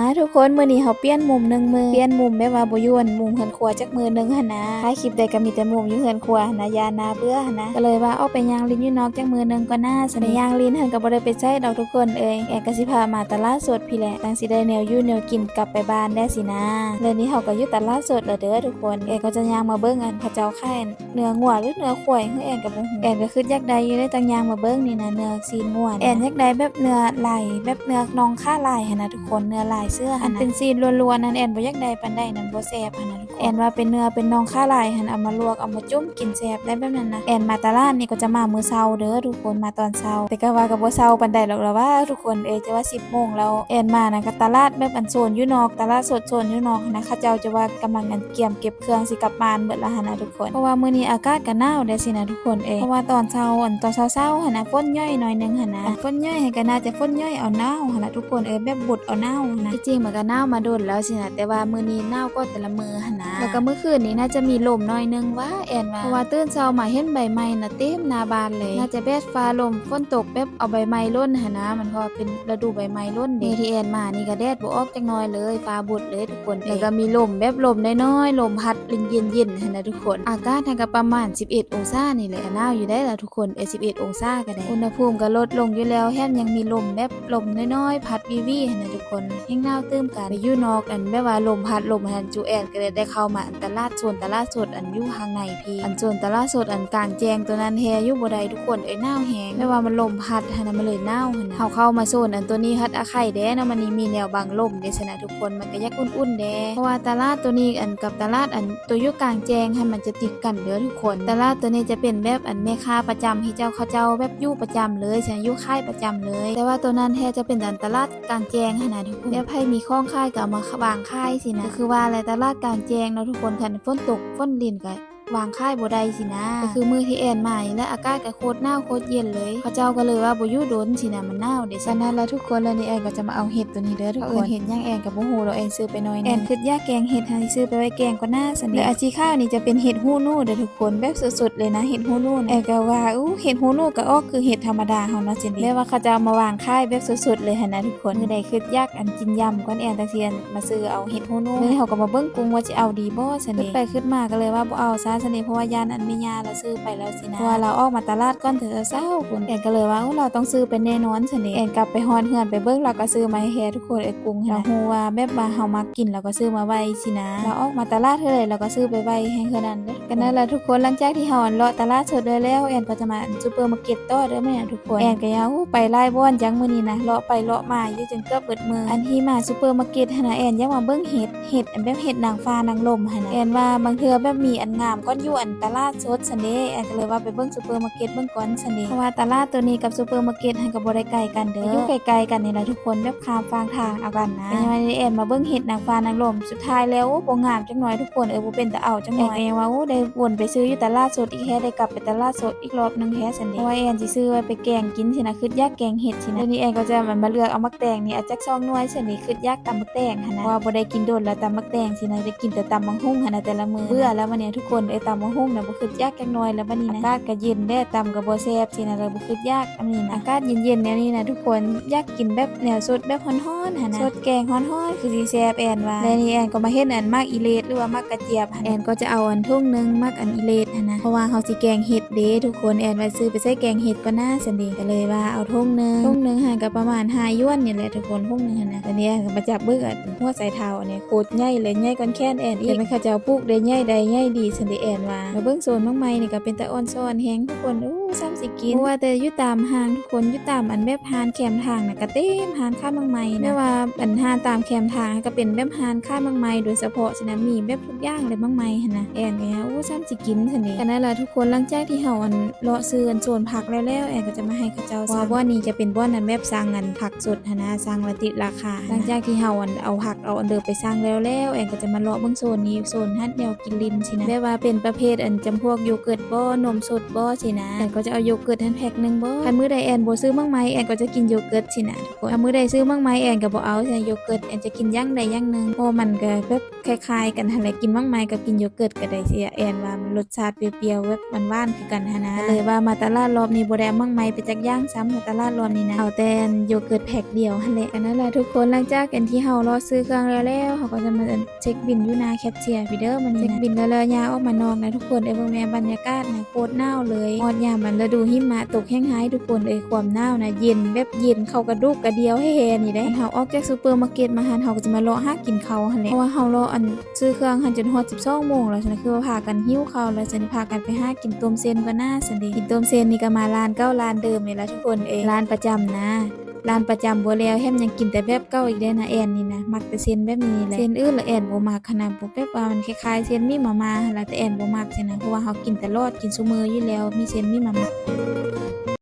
มาทุกคนมือนี้เฮาเปลี่ยนมุมหนึ่งมือเปลี่ยนมุมแบบว่าบ่ยวนมุมเฮือนครัวจักมือหนึ่งหนะท้าคลิปใดก็มีแต่มุมอยู่เฮือนครัวนะยานาเบื่อนะก็เลยว่าเอาไปยางลิ้นอยู่นอกจักมือหนึ่งก็น่าสนยางลิ้นหั่นก็บ่ได้ไปใช้ดอกทุกคนเอ้ยแอกสิพามาตลาดสดพี่แหละตังสิได้แนวยู่แนวกินกลับไปบ้านได้สินะเลยนี้เฮาก็อยู่ตลาดสดแล้วเด้อทุกคนแอกก็จะยางมาเบิ่งอันเขาเจ้าไขายเนื้องัวหรือเนื้อควายคือแอกก็บ่ฮู้แอกก็คือยากได้อยู่ได้ตังยางมาเบิ่งนี่นะเนื้อซีนงัวแอกยากได้แบบเนื้อไหลแบบเนื้อน่องค่าลายหั่นะทุกคนเนื้อลายเสื้อหั่นนะเป็นซีนล้วนๆนั่นแอนบ่อยากได้ปานใดนั่นบ่แซ่บหั่นนะทุกคนแอนว่าเป็นเนื้อเป็นน่องค่าลายหั่นเอามาลวกเอามาจุ่มกินแซ่บได้แบบนั้นนะแอนมาตลาดนี่ก็จะมามื้อเช้าเด้อทุกคนมาตอนเช้าแต่ก็ว่าก็บ่เช้าปานใดหรอกล่ะว่า ทุกคนเอยจะว่า 10โมงแล้วแอนมานะก็ตลาดแบบอันโซนอยู่นอกตลาดสดโซนอยู่นอกหั้นนะเขาเจ้าจะว่ากำลังอันเกี่ยมเก็บเครื่องสิกลับบ้านเบิดละหั่นนะทุกคนเพราะว่ามื้อนี้อากาศก็หนาวได้สินะทุกคนเอยเพราะว่าตอนเช้าอันตอนเช้าๆหั่นนะฝนย่อยหน่อยหนึงหั่นนะอันฝนย่อยให้ก็น่าจะฝนย่อยเอาหนาวหั่นนะทุกคนเอยแบบบดเอาหนาวหั่นนะที่จริงมันก็หนาวมาโดนแล้วสินะแต่ว่ามื้อนี้หนาวก็แต่ละมื้อหั่นนะแล้วก็มื้อคืนนี้น่าจะมีลมหน่อยหนึงว่าแอนว่าเพราะว่าตื่นเช้ามาเห็นใบไม้น่ะเต็มหน้าบ้านเลย น่าจะแบดฟ้าลมฝนตกแบบเอาใบไม้ร่นหั่นนะมันก็เป็นฤดูใบไม้ร่นเดที่แอนมานี่ก็แดดบ่ออกจักหน่อยเลยฟ้าบุดเลยทุกคนแล้วก็มีลมแบบลมน้อยๆลมพัดเย็นๆหั่นนะทุกคน อากาศทางก็ประมาณ 11 องศานี่แหละหนาวอยู่ได้ล่ะทุกคนเออ11 องศาก็ได้อุณหภูมิก็ลดลงอยู่แล้วแถมยังมีลมแบบลมน้อยๆพัดวิวีหั่นนะทุกคนแฮงหนาวตื้มกันไปอยู่นอกอันแบบว่าลมพัดลมหันจูแอนก็เลยได้เข้ามาอันตลาดโซนตลาดสดอันอยู่ข้างในพี่อันโซนตลาดสดอันกลางแจงตัวนั้นแฮยู่บ่ได้ทุกคนเอ้ยหนาวแฮงไม่ว่ามันลมพัดหันนะมันเลยหนาวหั่นนะเฮาเข้ามาโซนอันตัวนี้ฮัดอาไข่แด้นะมันนี่มีแนวบังลมเด้ซะนะทุกคนมันก็ยักอุ่นๆแด้เพราะว่าตลาดตัวนี้อันกับตลาดอันตัวยู่กลางแจงให้มันจะติดกันเด้อทุกคนตลาดตัวนี้จะเป็นแบบอันแม่ค้าประจำที่เจ้าเขาเจ้าแบบยู่ประจำเลยใช่อยู่ค่ายประจำเลย แต่ว่าตัวนั้นแท้จะเป็นอันตลาดกลางแจงหั่นนะทุกคนแบบให้มีข้องค่ายก็เอามาบางค่ายสินะก็คือว่าอะไรตลาดกลางแจ้งเนาะทุกคนคันฝนตกฝนลินก็ วางค่ายบ่ได้สินะก็คือมือที่แอนมานี่และอากาศก็โคตรหนาวโคตรเย็นเลยเขาเจ้าก็เลยว่าบ่อยู่โดนสินะมันหนาวเด้ฉะนั้นแล้วทุกคนแล้วนี่แอนก็จะมาเอาเห็ดตัวนี้เด้อทุกคนเห็ดย่างแอนกับบ่ฮู้ดอกแอนซื้อไปหน่อยนึงแอนคิดอยากแกงเห็ดให้ซื้อไปไว้แกงก็น่าสนิทและอาชีข้าวนี่จะเป็นเห็ดฮู้นู่เด้อทุกคนแบบสดๆเลยนะเห็ดฮู้นู่แอนก็ว่าอู้เห็ดฮู้นู่ก็ออกคือเห็ดธรรมดาเฮาเนาะจินดีแล้วว่าเขาจะเอามาวางค่ายแบบสดๆเลยหั่นนะทุกคนคือได้คิดอยากอันกินยำก่อนแอนตะเทียนมาซื้อเอาเห็ดฮู้นู่เลยเฮาก็มาเบิ่งกรุงว่าจะเอาดีบ่ซั่นนี่ไปขึ้นมาก็เลยว่าบ่เอาซะซั่นนี่เพราะว่ายานอันไม่ยาเราซื้อไปแล้วสินะเพราะว่าเราออกมาตลาดก่อนเถอะเศร้าคุณแอนก็เลยว่าเราต้องซื้อเป็นแน่นอนซั่นนี่แอนกลับไปฮอนเฮือนไปเบิ่งเราก็ซื้อมาให้แฮทุกคนไอ้กรุงเราฮู้ว่าแบบว่าเฮามากินเราก็ซื้อมาไว้สินะ เราออกมาตลาดเท่าไหร่เราก็ซื้อไปไว้ให้เท่านั้นเด้อกันนั่นแหละทุกคนหลังจากที่เฮาเลาะตลาดสดได้แล้วแอนก็จะมาซูเปอร์มาร์เก็ตต่อเด้อแม่ทุกคนแอนก็ยาวไปไล่บ้อนจังมื้อนี้นะเลาะไปเลาะมาอยู่จนเกือบเบิดมืออันที่มาซูเปอร์มาร์เก็ตหั่นน่ะแอนยังมาเบิ่งเห็ดเห็ดอันแบบเห็ดนางฟ้านางลมหั่นน่ะแอนว่าบางเทื่อแบบมีอันงามก็อยู่อันตลาดสดซันเด้แอนก็เลยว่าไปเบิ่งซูเปอร์มาร์เก็ตเบิ่งก่อนซันเด้เพราะว่าตลาดตัวนี้กับซูเปอร์มาร์เก็ตหันก็บ่ได้ไกลกันเด้ออยู่ไกลๆกันนี่แหละทุกคนแบบข้ามฟางทางเอากันนะเป็นยังไงแอนมาเบิ่งเห็ดนางฟ้านางลมสุดท้ายแล้วโอ้บ่งามจังหน่อยทุกคนเออบ่เป็นตาเอาจังหน่อยแอนก็ยังว่าโอ้ได้วนไปซื้ออยู่ตลาดสดอีกแฮะได้กลับไปตลาดสดอีกรอบนึงแฮะซันเด้เพราะว่าแอนสิซื้อไว้ไปแกงกินสินะคืออยากแกงเห็ดสินะทีนี้แอนก็จะมันมาเลือกเอามักแตงนี่เอาจักซองหน่วยซันนี่คืออยากตำมักแตงหั่นนะเพราะว่าบ่ได้กินโดนแล้วตำมักแตงสินะได้กินแต่ตำมังหุ่งหั่นนะแต่ละมื้อเบื่อแล้ววันนี้ทุกคนไอ้ตำมังหุ่งน่ะบ่คือยากจังน่อยแล้วบัดนี้นะอากาศก็เย็นแด้ตำก็บ่แซ่บสินะแล้วบ่คือยากอันนี้นะอากาศเย็นๆแนวนี้นะทุกคนอยากกินแบบแนวสดแบบร้อนๆหั่นนะสดแกงร้อนๆคือสิแซ่บแอนว่าแล้วนี่แอนก็มาเฮ็ดอันมากอีเลดหรือว่ามักกระเจี๊ยบแอนก็จะเอาอันทุ่งหนึงมักอันอีเลดหั่นนะเพราะว่าเฮาสิแกงเห็ดเด้ทุกคนแอนไว้ซื้อไปใส่แกงเห็ดก็น่าสนดีก็เลยว่าเอาทุ่งหนึงทุ่งหนึงหั่นก็ประมาณ5ย้วนนี่แหละทุกคนทุ่งหนึงหั่นนะตอนนี้แอนก็มาจับเบิ่งอันหัวใส่เท้าอันนี้โคตรใหญ่เลยใหญ่ก้อนแค้นแอนอีกแต่มันเขาเจ้าปลูกได้ใหญ่ได้ใหญ่ดีสันดีแอนว่าแล้วเบิ้งโซนมังไม้นี่ก็เป็นตะอ่อนซ้อนแฮงทุกคนอู้ซ้ำ สิกินเพราะว่าแต่อยู่ตามห้างทุกคนอยู่ตามอันแบบหานแคมทางน่ะก็เต็มหานข้ามมังไม้นะไม่ว่าอันหานตามแคมทางก็เป็นแบบหานข้ามมังไม้โดยเฉพาะฉะนั้นมีแบบทุกอย่างเลยมังไม้หั่นนะแอนก็อู้ซ้ำสิกินสันดีกันนั่นแหละทุกคนหลังจากที่เฮาอันเลาะซื้ออันโซนผักแล้วแล้วแอนก็จะมาให้เขาเจ้าว่าบ่อนนี้จะเป็นบ่อนนั้นแบบสร้างอันผักสดหั่นนะสร้างละติดราคาหลังจากที่เฮาอันเอาผักเอาอันเดิมไปสร้างแล้วแล้วแอนก็จะมาเลาะเบิ่งโซนนี้โซนฮัดแนวกินลินสินะแบบว่าเป็นประเภทอันจำพวกโยเกิร์ตบ่นมสดบ่สินะแอนก็จะเอาโยเกิร์ตแทนแพ็คหนึ่งบ่คันมื้อใดแอนบ่ซื้อมังไหมแอนก็จะกินโยเกิร์ตสินะทุกคนถ้ามื้อใดซื้อมังไหมแอนก็บ่เอาใช่โยเกิร์ตแอนจะกินย่างใดย่างหนึ่งเพราะมันก็แบบคล้ายๆ กันหั่นแหละกินมังไหมกับกินโยเกิร์ตก็ได้สิแอนว่ามันรสชาติเปรี้ยวๆแบบหวานๆคือกันหั่นนะเลยว่ามาตลาดรอบนี้บ่ได้มังไหมไปจักย่างซ้ำมาตลาดรอบนี้นะเอาแต่โยเกิร์ตแพ็คเดียวหั่นแหละกันนั่นแหละทุกคนหลังจากกันที่เฮารอซื้อเครื่องแล้วแล้วเขาก็จะมาเช็คบินอยู่หน้าแคชเชียร์พี่เด้อมันเช็คบินแล้วแล้วยาออกมานอกนะทุกคนเอ้ยเบิ่งแม่บรรยากาศนะโคตรหนาวเลยฮอดยามมันฤดูหิมะตกแห้งหายทุกคนเอ้ยความหนาวนะเย็นแบบเย็นเข้ากระดูกกระเดียวให้แฮนี่ได้เฮาออกจากซูเปอร์มาร์เก็ตมาหันเฮาก็จะมารอหากินข้าวหั่นแหละเพราะว่าเฮารออันซื้อเครื่องหันจนฮอด12โมงแล้วฉะนั้นคือว่าพากันหิวข้าวแล้วฉันพากันไปหากินต้มเส้นก็น่าสันเดกินต้มเส้นนี่ก็มาร้านเก้าร้านเดิมนี่แหละทุกคนเอ้ยร้านประจำนะ ร้านประจำบัวแล้วแฮมยังกินแต่แบบเก่าอีกได้นะแอนนี่นะมักแต่เซนแบบนี้แหละเซนอื้อละแอนบ่มักขนาดบ่แบบว่ามันคล้ายๆเซนมีมามาแล้วแต่แอนบ่มักใช่นะเพราะว่าเขากินตลอดกินซุมื้ออยู่แล้วมีเซนมีมามา